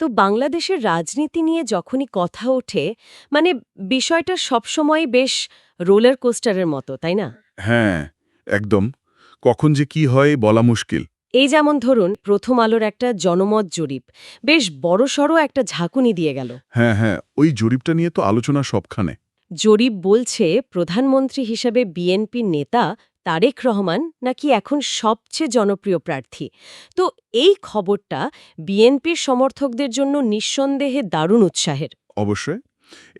তো বাংলাদেশের রাজনীতি নিয়ে যখনই কথা ওঠে মানে বিষয়টা সবসময় বেশ রোলার কোস্টারের মতো তাই না? হ্যাঁ একদম। কখন যে কি হয় বলা মুশকিল। এই যেমন ধরুন প্রথম আলোর একটা জনমত জরিপ। বেশ বড়সড় একটা ঝাঁকুনি দিয়ে গেল। হ্যাঁ হ্যাঁ ওই জরিপটা নিয়ে তো আলোচনা সবখানে। জরিপ বলছে প্রধানমন্ত্রী হিসেবে বিএনপির নেতা তারেক রহমান নাকি এখন সবচেয়ে জনপ্রিয় প্রার্থী? তো এই খবরটা বিএনপির সমর্থকদের জন্য নিঃসন্দেহে দারুণ উৎসাহের। অবশ্যই।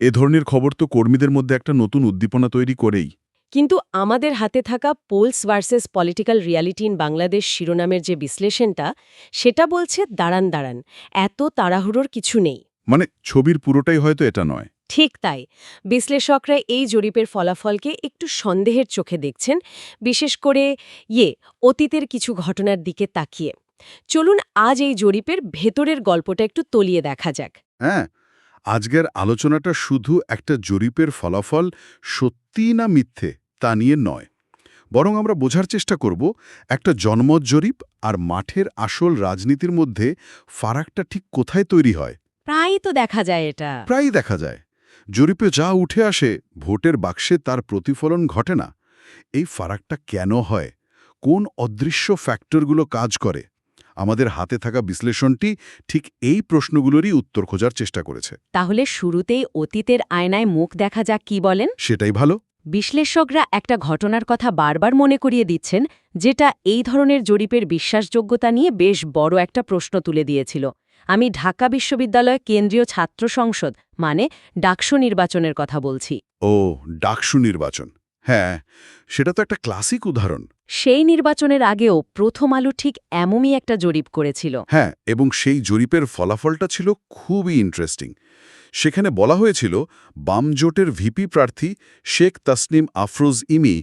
এ ধরনের খবর তো কর্মীদের মধ্যে একটা নতুন উদ্দীপনা তৈরি করেই। কিন্তু আমাদের হাতে থাকা polls versus political reality in Bangladesh শিরোনামের যে বিশ্লেষণটা সেটা বলছে দাঁড়ান দাঁড়ান এত তাড়াহুড়োর কিছু নেই। মানে ছবির পুরোটাই হয়তো এটা নয়। ঠিক তাই। বিশ্লেষকরা এই জরিপের ফলাফলকে একটু সন্দেহের চোখে দেখছেন বিশেষ করে ইয়ে অতীতের কিছু ঘটনার দিকে তাকিয়ে। চলুন আজ এই জরিপের ভেতরের গল্পটা একটু তলিয়ে দেখা যাক। হ্যাঁ আজকের আলোচনাটা শুধু একটা জরিপের ফলাফল সত্যি না মিথ্যে তা নিয়ে নয়। বরং আমরা বোঝার চেষ্টা করব একটা জনমত জরিপ আর মাঠের আসল রাজনীতির মধ্যে ফারাকটা ঠিক কোথায় তৈরি হয়। প্রায়ই তো দেখা যায় এটা। প্রায়ই দেখা যায়। জরিপে যা উঠে আসে ভোটের বাক্সে তার প্রতিফলন ঘটে না। এই ফারাকটা কেন হয়? কোন অদৃশ্য ফ্যাক্টরগুলো কাজ করে? আমাদের হাতে থাকা বিশ্লেষণটি ঠিক এই প্রশ্নগুলোরই উত্তর খোঁজার চেষ্টা করেছে। তাহলে শুরুতেই অতীতের আয়নায় মুখ দেখা যাক কি বলেন? সেটাই ভালো। বিশ্লেষকরা একটা ঘটনার কথা বারবার মনে করিয়ে দিচ্ছেন যেটা এই ধরনের জরিপের বিশ্বাসযোগ্যতা নিয়ে বেশ বড় একটা প্রশ্ন তুলে দিয়েছিল। আমি ঢাকা বিশ্ববিদ্যালয় কেন্দ্রীয় ছাত্র সংসদ মানে ডাকসু নির্বাচনের কথা বলছি। ও ডাকসু নির্বাচন। হ্যাঁ সেটা তো একটা ক্লাসিক উদাহরণ। সেই নির্বাচনের আগেও প্রথম আলো ঠিক এমনই একটা জরিপ করেছিল। হ্যাঁ এবং সেই জরিপের ফলাফলটা ছিল খুবই ইন্টারেস্টিং সেখানে বলা হয়েছিল বামজোটের ভিপি প্রার্থী শেখ তাসনিম আফরোজ ইমি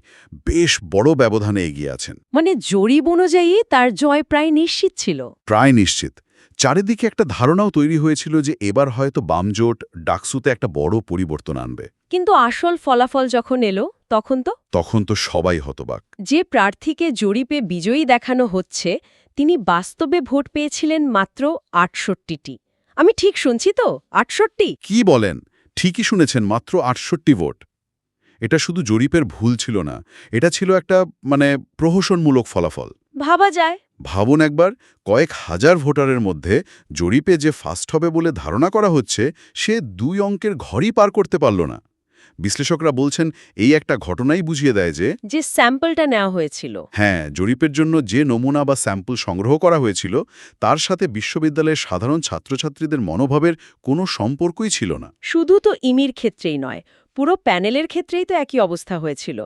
বেশ বড় ব্যবধানে এগিয়ে আছেন। মানে জরিপ অনুযায়ী তার জয় প্রায় নিশ্চিত ছিল। প্রায় নিশ্চিত। চারিদিকে একটা ধারণাও তৈরি হয়েছিল যে এবার হয়তো বামজোট ডাকসুতে একটা বড় পরিবর্তন আনবে। কিন্তু আসল ফলাফল যখন এলো তখন তো? তখন তো সবাই হতবাক। যে প্রার্থীকে জরিপে বিজয়ী দেখানো হচ্ছে তিনি বাস্তবে ভোট পেয়েছিলেন মাত্র আটষট্টিটি। আমি ঠিক শুনছি তো? আটষট্টি? কি বলেন? ঠিকই শুনেছেন মাত্র আটষট্টি ভোট। এটা শুধু জরিপের ভুল ছিল না এটা ছিল একটা মানে প্রহসনমূলক ফলাফল। ভাবা যায়। ভাবুন একবার কয়েক হাজার ভোটারের মধ্যে জরিপে যে ফার্স্ট হবে বলে ধারণা করা হচ্ছে সে দুই অঙ্কের ঘরই পার করতে পারল না। বিশ্লেষকরা বলছেন এই একটা ঘটনাই বুঝিয়ে দেয় যে যে স্যাম্পলটা নেওয়া হয়েছিল। হ্যাঁ জরিপের জন্য যে নমুনা বা স্যাম্পল সংগ্রহ করা হয়েছিল তার সাথে বিশ্ববিদ্যালয়ের সাধারণ ছাত্রছাত্রীদের মনোভাবের কোনো সম্পর্কই ছিল না। শুধু তো ইমির ক্ষেত্রেই নয় পুরো প্যানেলের ক্ষেত্রেই তো একই অবস্থা হয়েছিল।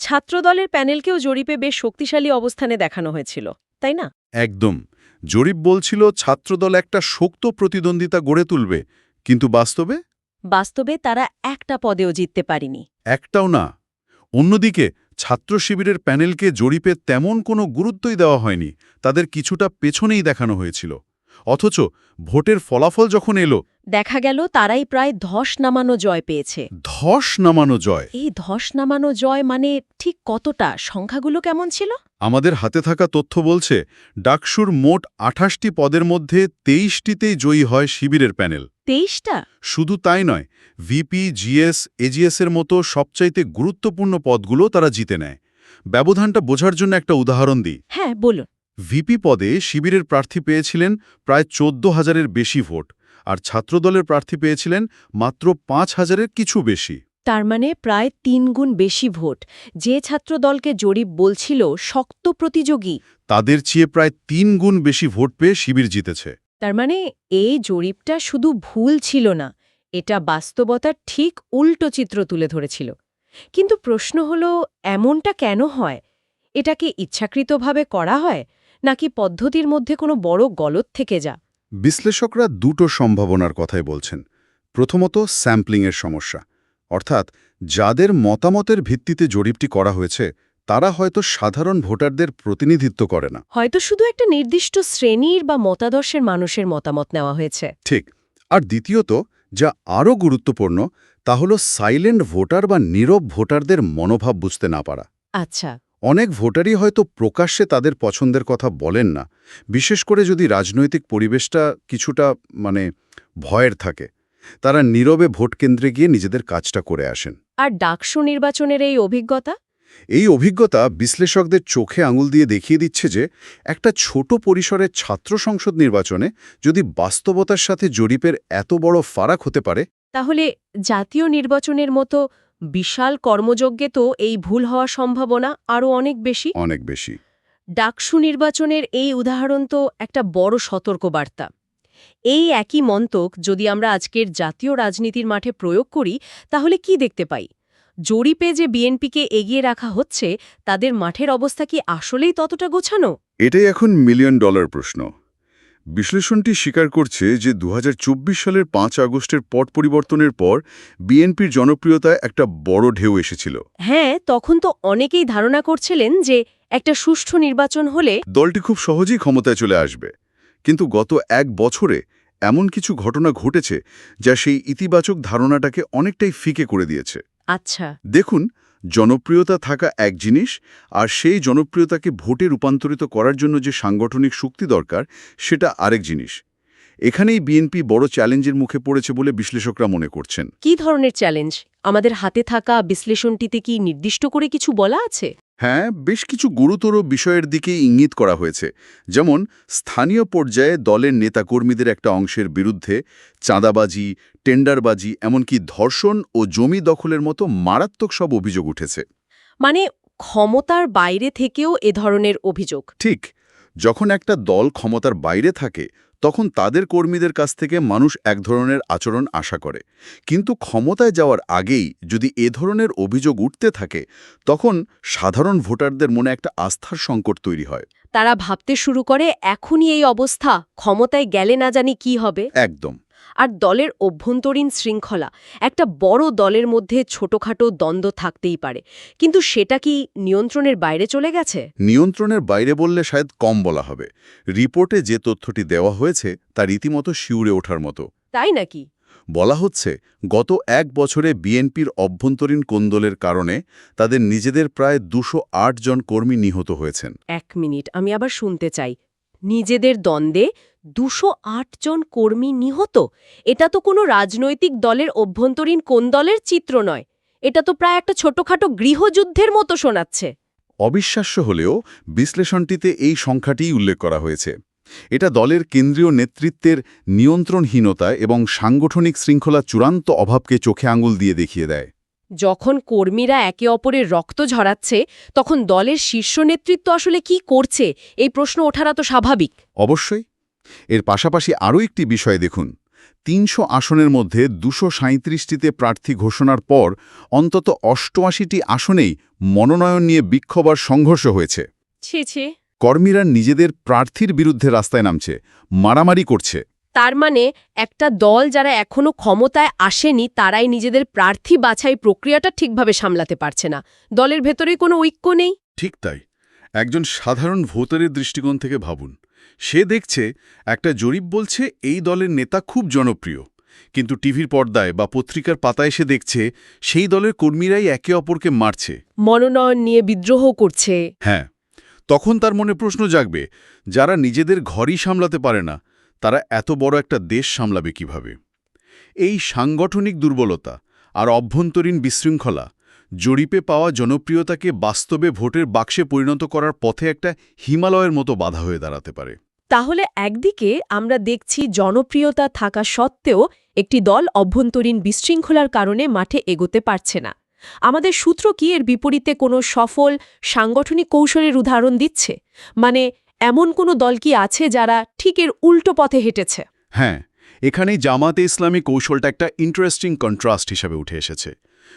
ছাত্রদলের প্যানেলকেও জরিপে বেশ শক্তিশালী অবস্থানে দেখানো হয়েছিল। তাই না? একদম। জরিপ বলছিল ছাত্রদল একটা শক্ত প্রতিদ্বন্দ্বিতা গড়ে তুলবে কিন্তু বাস্তবে? বাস্তবে তারা একটা পদেও জিততে পারেনি। একটাও না। অন্যদিকে ছাত্র শিবিরের প্যানেলকে জরিপে তেমন কোনো গুরুত্বই দেওয়া হয়নি তাদের কিছুটা পেছনেই দেখানো হয়েছিল। অথচ ভোটের ফলাফল যখন এলো দেখা গেল তারাই প্রায় ধস নামানো জয় পেয়েছে। ধস নামানো জয়। এই ধস নামানো জয় মানে ঠিক কতটা? সংখ্যাগুলো কেমন ছিল? আমাদের হাতে থাকা তথ্য বলছে ডাকসুর মোট আঠাশটি পদের মধ্যে তেইশটিতেই জয়ী হয় শিবিরের প্যানেল। তেইশটা? শুধু তাই নয় ভিপি জিএস এজিএসের মতো সবচাইতে গুরুত্বপূর্ণ পদগুলো তারা জিতে নেয়। ব্যবধানটা বোঝার জন্য একটা উদাহরণ দিই। হ্যাঁ বলুন। ভিপি পদে শিবিরের প্রার্থী পেয়েছিলেন প্রায় চোদ্দ হাজারের বেশি ভোট আর ছাত্রদলের প্রার্থী পেয়েছিলেন মাত্র পাঁচ হাজারের কিছু বেশি। তার মানে প্রায় তিন গুণ বেশি ভোট। যে ছাত্রদলকে জরিপ বলছিল শক্ত প্রতিযোগী। তাদের চেয়ে প্রায় তিন গুণ বেশি ভোট পেয়ে শিবির জিতেছে। তার মানে এই জরিপটা শুধু ভুল ছিল না এটা বাস্তবতার ঠিক উল্টো চিত্র তুলে ধরেছিল। কিন্তু প্রশ্ন হলো এমনটা কেন হয়? এটাকে ইচ্ছাকৃতভাবে করা হয়? নাকি পদ্ধতির মধ্যে কোনো বড় গলত থেকে যা? বিশ্লেষকরা দুটো সম্ভাবনার কথাই বলছেন। প্রথমত স্যাম্পলিংয়ের সমস্যা। অর্থাৎ যাদের মতামতের ভিত্তিতে জরিপটি করা হয়েছে তারা হয়তো সাধারণ ভোটারদের প্রতিনিধিত্ব করে না। হয়তো শুধু একটা নির্দিষ্ট শ্রেণির বা মতাদর্শের মানুষের মতামত নেওয়া হয়েছে। ঠিক। আর দ্বিতীয়ত যা আরও গুরুত্বপূর্ণ তা হল সাইলেন্ট ভোটার বা নীরব ভোটারদের মনোভাব বুঝতে না পারা। আচ্ছা। অনেক ভোটারই হয়তো প্রকাশ্যে তাদের পছন্দের কথা বলেন না বিশেষ করে যদি রাজনৈতিক পরিবেশটা কিছুটা মানে ভয়ের থাকে। তারা নীরবে ভোট কেন্দ্রে গিয়ে নিজেদের কাজটা করে আসেন। আর ডাকসু নির্বাচনের এই অভিজ্ঞতা? এই অভিজ্ঞতা বিশ্লেষকদের চোখে আঙুল দিয়ে দেখিয়ে দিচ্ছে যে একটা ছোট পরিসরের ছাত্র সংসদ নির্বাচনে যদি বাস্তবতার সাথে জরিপের এত বড় ফারাক হতে পারে তাহলে জাতীয় নির্বাচনের মতো বিশাল কর্মযজ্ঞে তো এই ভুল হওয়ার সম্ভাবনা আরও অনেক বেশি। অনেক বেশি। ডাকসু নির্বাচনের এই উদাহরণ তো একটা বড় সতর্কবার্তা। এই একই মন্তক যদি আমরা আজকের জাতীয় রাজনীতির মাঠে প্রয়োগ করি তাহলে কি দেখতে পাই? জরিপে যে বিএনপিকে এগিয়ে রাখা হচ্ছে তাদের মাঠের অবস্থা কি আসলেই ততটা গোছানো? এটাই এখন মিলিয়ন ডলার প্রশ্ন। বিশ্লেষণটি স্বীকার করছে যে দু হাজার চব্বিশ সালের পাঁচ আগস্টের পট পরিবর্তনের পর বিএনপির জনপ্রিয়তায় একটা বড় ঢেউ এসেছিল। হ্যাঁ তখন তো অনেকেই ধারণা করছিলেন যে একটা সুষ্ঠু নির্বাচন হলে দলটি খুব সহজেই ক্ষমতায় চলে আসবে। কিন্তু গত এক বছরে এমন কিছু ঘটনা ঘটেছে যা সেই ইতিবাচক ধারণাটাকে অনেকটাই ফিকে করে দিয়েছে। আচ্ছা। দেখুন জনপ্রিয়তা থাকা এক জিনিস আর সেই জনপ্রিয়তাকে ভোটে রূপান্তরিত করার জন্য যে সাংগঠনিক শক্তি দরকার, সেটা আরেক জিনিস। এখানেই বিএনপি বড় চ্যালেঞ্জের মুখে পড়েছে বলে বিশ্লেষকরা মনে করছেন। কি ধরনের চ্যালেঞ্জ? আমাদের হাতে থাকা বিশ্লেষণটিতে কি নির্দিষ্ট করে কিছু বলা আছে? হ্যাঁ বেশ কিছু গুরুতর বিষয়ের দিকে ইঙ্গিত করা হয়েছে। যেমন স্থানীয় পর্যায়ে দলের নেতাকর্মীদের একটা অংশের বিরুদ্ধে চাঁদাবাজি টেন্ডারবাজি এমনকি ধর্ষণ ও জমি দখলের মতো মারাত্মক সব অভিযোগ উঠেছে। মানে ক্ষমতার বাইরে থেকেও এ ধরনের অভিযোগ। ঠিক যখন একটা দল ক্ষমতার বাইরে থাকে তখন তাদের কর্মীদের কাছ থেকে মানুষ এক ধরনের আচরণ আশা করে। কিন্তু ক্ষমতায় যাওয়ার আগেই যদি এ ধরনের অভিযোগ উঠতে থাকে তখন সাধারণ ভোটারদের মনে একটা আস্থার সংকট তৈরি হয়। তারা ভাবতে শুরু করে এখনই এই অবস্থা ক্ষমতায় গেলে না জানি কি হবে? একদম। আর দলের অভ্যন্তরীণ শৃঙ্খলা। একটা বড় দলের মধ্যে ছোটখাটো দ্বন্দ্ব থাকতেই পারে। কিন্তু সেটা কি নিয়ন্ত্রণের বাইরে চলে গেছে? নিয়ন্ত্রণের বাইরে বললে শায়দ কম বলা হবে। রিপোর্টে যে তথ্যটি দেওয়া হয়েছে তা রীতিমতো শিউরে ওঠার মতো। তাই নাকি? বলা হচ্ছে গত এক বছরে বিএনপির অভ্যন্তরীণ কোন্দলের কারণে তাদের নিজেদের প্রায় দুশো জন কর্মী নিহত হয়েছেন। এক মিনিট আমি আবার শুনতে চাই। নিজেদের দ্বন্দ্বে দুশো জন কর্মী নিহত? এটা তো কোনো রাজনৈতিক দলের অভ্যন্তরীণ কোন দলের চিত্র নয়। এটা তো প্রায় একটা ছোটখাটো গৃহযুদ্ধের মতো শোনাচ্ছে। অবিশ্বাস্য হলেও বিশ্লেষণটিতে এই সংখ্যাটিই উল্লেখ করা হয়েছে। এটা দলের কেন্দ্রীয় নেতৃত্বের নিয়ন্ত্রণহীনতা এবং সাংগঠনিক শৃঙ্খলা চূড়ান্ত অভাবকে চোখে আঙুল দিয়ে দেখিয়ে দেয়। যখন কর্মীরা একে অপরের রক্ত ঝরাচ্ছে তখন দলের শীর্ষ নেতৃত্ব আসলে কি করছে? এই প্রশ্ন ওঠারা তো স্বাভাবিক। অবশ্যই। এর পাশাপাশি আরও একটি বিষয় দেখুন। তিনশো আসনের মধ্যে দুশো সাঁত্রিশটিতে প্রার্থী ঘোষণার পর অন্তত অষ্টআশিটি আসনেই মনোনয়ন নিয়ে বিক্ষোভ আর সংঘর্ষ হয়েছে। কর্মীরা নিজেদের প্রার্থীর বিরুদ্ধে রাস্তায় নামছে মারামারি করছে। তার মানে একটা দল যারা এখনও ক্ষমতায় আসেনি তারাই নিজেদের প্রার্থী বাছাই প্রক্রিয়াটা ঠিকভাবে সামলাতে পারছে না। দলের ভেতরে কোনো ঐক্য নেই? ঠিক তাই। একজন সাধারণ ভোটারের দৃষ্টিকোণ থেকে ভাবুন। সে দেখছে একটা জরিপ বলছে এই দলের নেতা খুব জনপ্রিয়। কিন্তু টিভির পর্দায় বা পত্রিকার পাতায় সে দেখছে সেই দলের কর্মীরাই একে অপরকে মারছে। মনোনয়ন নিয়ে বিদ্রোহ করছে। হ্যাঁ। তখন তার মনে প্রশ্ন জাগবে যারা নিজেদের ঘরই সামলাতে পারে না তারা এত বড় একটা দেশ সামলাবে কীভাবে? এই সাংগঠনিক দুর্বলতা আর অভ্যন্তরীণ বিশৃঙ্খলা জরিপে পাওয়া জনপ্রিয়তাকে বাস্তবে ভোটের বাক্সে পরিণত করার পথে একটা হিমালয়ের মতো বাধা হয়ে দাঁড়াতে পারে। তাহলে একদিকে আমরা দেখছি জনপ্রিয়তা থাকা সত্ত্বেও একটি দল অভ্যন্তরীণ বিশৃঙ্খলার কারণে মাঠে এগোতে পারছে না। আমাদের সূত্র কি এর বিপরীতে কোনো সফল সাংগঠনিক কৌশলের উদাহরণ দিচ্ছে? মানে এমন কোনো দল কি আছে যারা ঠিক এর উল্টো পথে হেঁটেছে? হ্যাঁ এখানেই জামাতে ইসলামী কৌশলটা একটা ইন্টারেস্টিং কন্ট্রাস্ট হিসাবে উঠে এসেছে।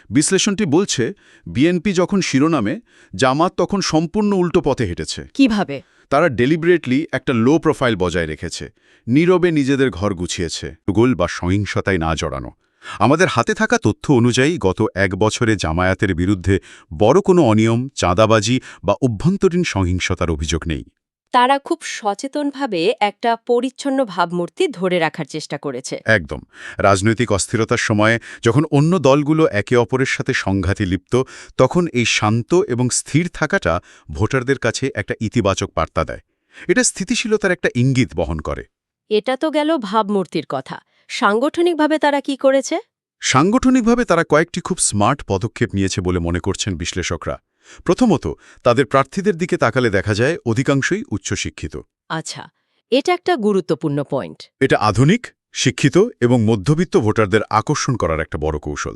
বিশ্লেষণটি বলছে বিএনপি যখন শিরোনামে জামাত তখন সম্পূর্ণ উল্টো পথে হেঁটেছে। কীভাবে? তারা ডেলিবারেটলি একটা লো প্রোফাইল বজায় রেখেছে। নীরবে নিজেদের ঘর গুছিয়েছে। গোল বা সহিংসতায় না জড়ানো। আমাদের হাতে থাকা তথ্য অনুযায়ী গত এক বছরে জামায়াতের বিরুদ্ধে বড় কোনো অনিয়ম চাঁদাবাজি বা অভ্যন্তরীণ সহিংসতার অভিযোগ নেই। তারা খুব সচেতনভাবে একটা পরিচ্ছন্ন ভাবমূর্তি ধরে রাখার চেষ্টা করেছে। একদম। রাজনৈতিক অস্থিরতার সময়ে যখন অন্য দলগুলো একে অপরের সাথে সংঘাতে লিপ্ত তখন এই শান্ত এবং স্থির থাকাটা ভোটারদের কাছে একটা ইতিবাচক বার্তা দেয়। এটা স্থিতিশীলতার একটা ইঙ্গিত বহন করে। এটা তো গেল ভাবমূর্তির কথা। সাংগঠনিকভাবে তারা কি করেছে? সাংগঠনিকভাবে তারা কয়েকটি খুব স্মার্ট পদক্ষেপ নিয়েছে বলে মনে করছেন বিশ্লেষকরা। প্রথমত তাদের প্রার্থীদের দিকে তাকালে দেখা যায় অধিকাংশই উচ্চশিক্ষিত। আচ্ছা এটা একটা গুরুত্বপূর্ণ পয়েন্ট। এটা আধুনিক শিক্ষিত এবং মধ্যবিত্ত ভোটারদের আকর্ষণ করার একটা বড় কৌশল।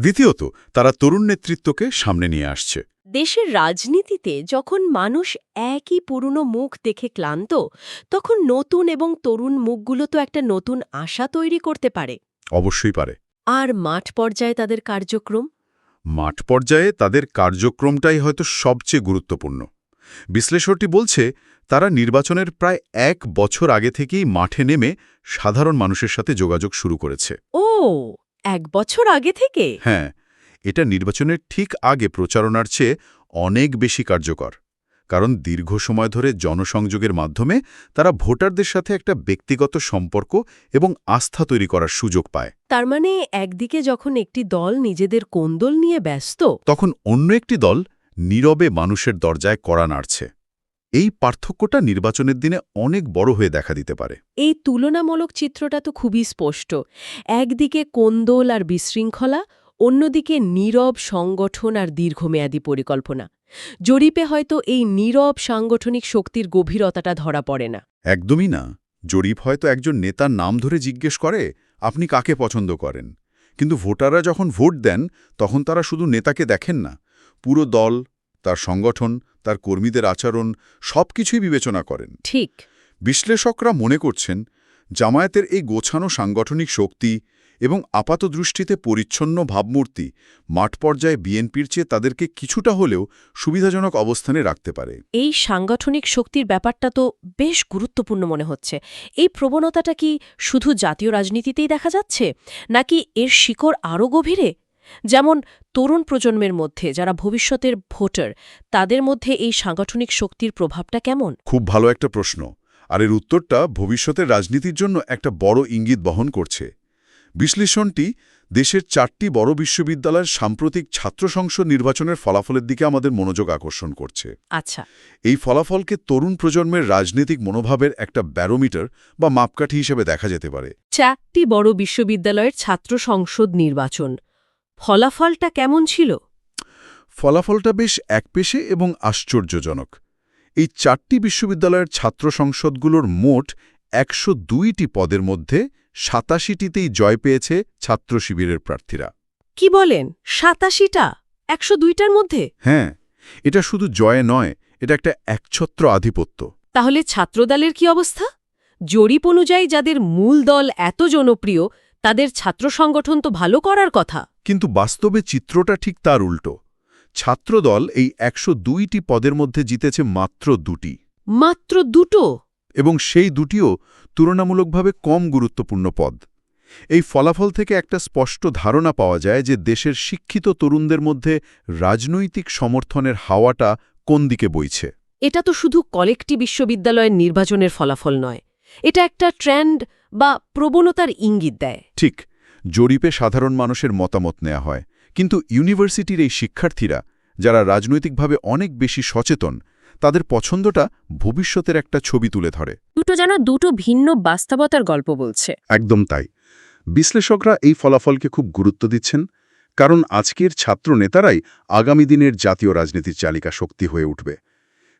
দ্বিতীয়ত তারা তরুণ নেতৃত্বকে সামনে নিয়ে আসছে। দেশের রাজনীতিতে যখন মানুষ একই পুরনো মুখ দেখে ক্লান্ত তখন নতুন এবং তরুণ মুখগুলো তো একটা নতুন আশা তৈরি করতে পারে। অবশ্যই পারে। আর মাঠ পর্যায়ে তাদের কার্যক্রম? মাঠ পর্যায়ে তাদের কার্যক্রমটাই হয়তো সবচেয়ে গুরুত্বপূর্ণ। বিশ্লেষণটি বলছে তারা নির্বাচনের প্রায় এক বছর আগে থেকেই মাঠে নেমে সাধারণ মানুষের সাথে যোগাযোগ শুরু করেছে। ও এক বছর আগে থেকে? হ্যাঁ এটা নির্বাচনের ঠিক আগে প্রচারণার চেয়ে অনেক বেশি কার্যকর। কারণ দীর্ঘ সময় ধরে জনসংযোগের মাধ্যমে তারা ভোটারদের সাথে একটা ব্যক্তিগত সম্পর্ক এবং আস্থা তৈরি করার সুযোগ পায়। তার মানে একদিকে যখন একটি দল নিজেদের কোন্দল নিয়ে ব্যস্ত তখন অন্য একটি দল নীরবে মানুষের দরজায় কড়া নাড়ছে। এই পার্থক্যটা নির্বাচনের দিনে অনেক বড় হয়ে দেখা দিতে পারে। এই তুলনামূলক চিত্রটা তো খুবই স্পষ্ট। একদিকে কোন্দল আর বিশৃঙ্খলা অন্যদিকে নীরব সংগঠন আর দীর্ঘমেয়াদী পরিকল্পনা। জরিপে হয়তো এই নীরব সাংগঠনিক শক্তির গভীরতাটা ধরা পড়ে না। একদমই না। জরিপ হয়তো একজন নেতার নাম ধরে জিজ্ঞেস করে আপনি কাকে পছন্দ করেন? কিন্তু ভোটাররা যখন ভোট দেন তখন তারা শুধু নেতাকে দেখেন না। পুরো দল তার সংগঠন তার কর্মীদের আচরণ সব কিছুই বিবেচনা করেন। ঠিক। বিশ্লেষকরা মনে করছেন জামায়াতের এই গোছানো সাংগঠনিক শক্তি এবং আপাতদৃষ্টিতে পরিচ্ছন্ন ভাবমূর্তি মাঠ পর্যায়ে বিএনপির চেয়ে তাদেরকে কিছুটা হলেও সুবিধাজনক অবস্থানে রাখতে পারে। এই সাংগঠনিক শক্তির ব্যাপারটা তো বেশ গুরুত্বপূর্ণ মনে হচ্ছে। এই প্রবণতাটা কি শুধু জাতীয় রাজনীতিতেই দেখা যাচ্ছে? নাকি এর শিকড় আরও গভীরে? যেমন তরুণ প্রজন্মের মধ্যে যারা ভবিষ্যতের ভোটার তাদের মধ্যে এই সাংগঠনিক শক্তির প্রভাবটা কেমন? খুব ভালো একটা প্রশ্ন। আর এর উত্তরটা ভবিষ্যতের রাজনীতির জন্য একটা বড় ইঙ্গিত বহন করছে। বিশ্লেষণটি দেশের চারটি বড় বিশ্ববিদ্যালয়ের সাম্প্রতিক ছাত্র সংসদ নির্বাচনের ফলাফলের দিকে আমাদের মনোযোগ আকর্ষণ করছে। আচ্ছা। এই ফলাফলকে তরুণ প্রজন্মের রাজনৈতিক মনোভাবের একটা ব্যারোমিটার বা মাপকাঠি হিসেবে দেখা যেতে পারে। চারটি বড় বিশ্ববিদ্যালয়ের ছাত্র সংসদ নির্বাচন ফলাফলটা কেমন ছিল? ফলাফলটা বেশ একপেশে এবং আশ্চর্যজনক। এই চারটি বিশ্ববিদ্যালয়ের ছাত্র সংসদগুলোর মোট একশো দুইটি পদের মধ্যে সাতাশিটিতেই জয় পেয়েছে ছাত্র শিবিরের প্রার্থীরা। কি বলেন? সাতাশিটা? একশো দুইটার মধ্যে? হ্যাঁ এটা শুধু জয় নয় এটা একটা একছত্র আধিপত্য। তাহলে ছাত্রদলের কি অবস্থা? জরিপ অনুযায়ী যাদের মূল দল এত জনপ্রিয় তাদের ছাত্র সংগঠন তো ভালো করার কথা। কিন্তু বাস্তবে চিত্রটা ঠিক তার উল্টো। ছাত্রদল এই একশো দুইটি পদের মধ্যে জিতেছে মাত্র দুটি। মাত্র দুটো? এবং সেই দুটিও তুলনামূলকভাবে কম গুরুত্বপূর্ণ পদ। এই ফলাফল থেকে একটা স্পষ্ট ধারণা পাওয়া যায় যে দেশের শিক্ষিত তরুণদের মধ্যে রাজনৈতিক সমর্থনের হাওয়াটা কোন দিকে বইছে। এটা তো শুধু কলেকটি বিশ্ববিদ্যালয়ের নির্বাচনের ফলাফল নয় এটা একটা ট্রেন্ড বা প্রবণতার ইঙ্গিত দেয়। ঠিক জরিপে সাধারণ মানুষের মতামত নেওয়া হয় কিন্তু ইউনিভার্সিটির এই শিক্ষার্থীরা যারা রাজনৈতিকভাবে অনেক বেশি সচেতন তাদের পছন্দটা ভবিষ্যতের একটা ছবি তুলে ধরে। দুটো যেন দুটো ভিন্ন বাস্তবতার গল্প বলছে। একদম তাই। বিশ্লেষকরা এই ফলাফলকে খুব গুরুত্ব দিচ্ছেন কারণ আজকের ছাত্র নেতারাই আগামী দিনের জাতীয় রাজনীতির চালিকা শক্তি হয়ে উঠবে।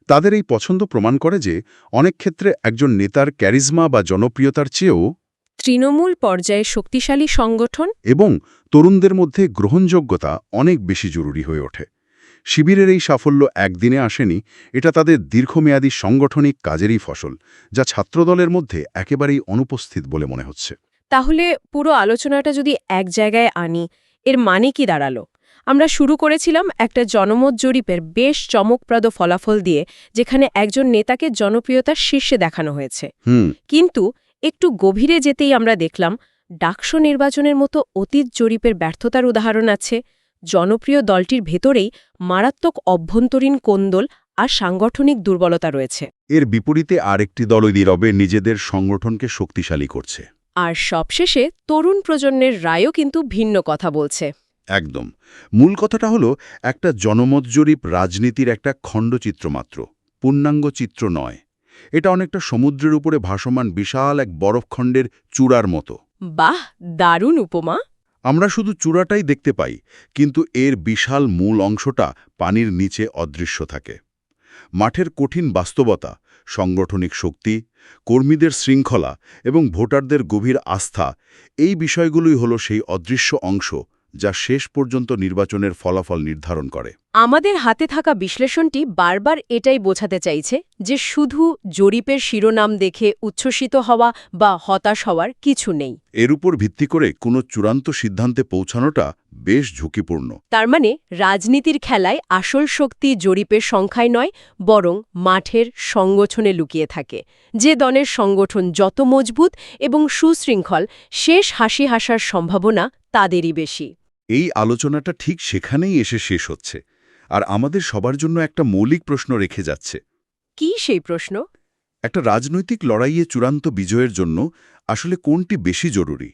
তাদের এই পছন্দ প্রমাণ করে যে অনেক ক্ষেত্রে একজন নেতার ক্যারিজমা বা জনপ্রিয়তার চেয়েও তৃণমূল পর্যায়ে শক্তিশালী সংগঠন এবং তরুণদের মধ্যে গ্রহণযোগ্যতা অনেক বেশি জরুরি হয়ে ওঠে। শিবিরের এই সাফল্য একদিনে আসেনি এটা তাদের দীর্ঘমেয়াদী সাংগঠনিক কাজেরই ফসল যা ছাত্রদলের মধ্যে একেবারেই অনুপস্থিত বলে মনে হচ্ছে। তাহলে পুরো আলোচনাটা যদি এক জায়গায় আনি এর মানে কি দাঁড়াল? আমরা শুরু করেছিলাম একটা জনমত জরিপের বেশ চমকপ্রদ ফলাফল দিয়ে যেখানে একজন নেতাকে জনপ্রিয়তার শীর্ষে দেখানো হয়েছে। কিন্তু একটু গভীরে যেতেই আমরা দেখলাম ডাকসো নির্বাচনের মতো অতীত জরিপের ব্যর্থতার উদাহরণ আছে জনপ্রিয় দলটির ভেতরেই মারাত্মক অভ্যন্তরীণ কোন্দল আর সাংগঠনিক দুর্বলতা রয়েছে। এর বিপরীতে আরেকটি দল ওই নীরবে নিজেদের সংগঠনকে শক্তিশালী করছে। আর সবশেষে তরুণ প্রজন্মের রায়ও কিন্তু ভিন্ন কথা বলছে। একদম। মূল কথাটা হলো একটা জনমত জরিপ রাজনীতির একটা খণ্ডচিত্র মাত্র পূর্ণাঙ্গ চিত্র নয়। এটা অনেকটা সমুদ্রের উপরে ভাসমান বিশাল এক বরফখণ্ডের চূড়ার মতো। বাহ দারুণ উপমা! আমরা শুধু চূড়াটাই দেখতে পাই, কিন্তু এর বিশাল মূল অংশটা পানির নিচে অদৃশ্য থাকে। মাঠের কঠিন বাস্তবতা, সাংগঠনিক শক্তি, কর্মীদের শৃঙ্খলা এবং ভোটারদের গভীর আস্থা, এই বিষয়গুলোই হলো সেই অদৃশ্য অংশ যা শেষ পর্যন্ত নির্বাচনের ফলাফল নির্ধারণ করে। আমাদের হাতে থাকা বিশ্লেষণটি বারবার এটাই বোঝাতে চাইছে যে শুধু জরিপের শিরোনাম দেখে উচ্ছ্বসিত হওয়া বা হতাশ হওয়ার কিছু নেই। এর উপর ভিত্তি করে কোনো চূড়ান্ত সিদ্ধান্তে পৌঁছানোটা বেশ ঝুঁকিপূর্ণ। তার মানে রাজনীতির খেলায় আসল শক্তি জরিপের সংখ্যায় নয় বরং মাঠের সংগঠনে লুকিয়ে থাকে। যে দলের সংগঠন যত মজবুত এবং সুশৃঙ্খল শেষ হাসি হাসার সম্ভাবনা তাদেরই বেশি। এই আলোচনাটা ঠিক সেখানেই এসে শেষ হচ্ছে। আর আমাদের সবার জন্য একটা মৌলিক প্রশ্ন রেখে যাচ্ছে। কি সেই প্রশ্ন? একটা রাজনৈতিক লড়াইয়ে চূড়ান্ত বিজয়ের জন্য আসলে কোনটি বেশি জরুরি?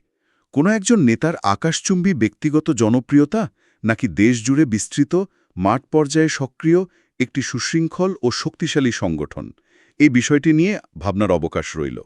কোনো একজন নেতার আকাশচুম্বী ব্যক্তিগত জনপ্রিয়তা নাকি দেশজুড়ে বিস্তৃত মাঠ পর্যায়ে সক্রিয় একটি সুশৃঙ্খল ও শক্তিশালী সংগঠন? এই বিষয়টি নিয়ে ভাবনার অবকাশ রইল।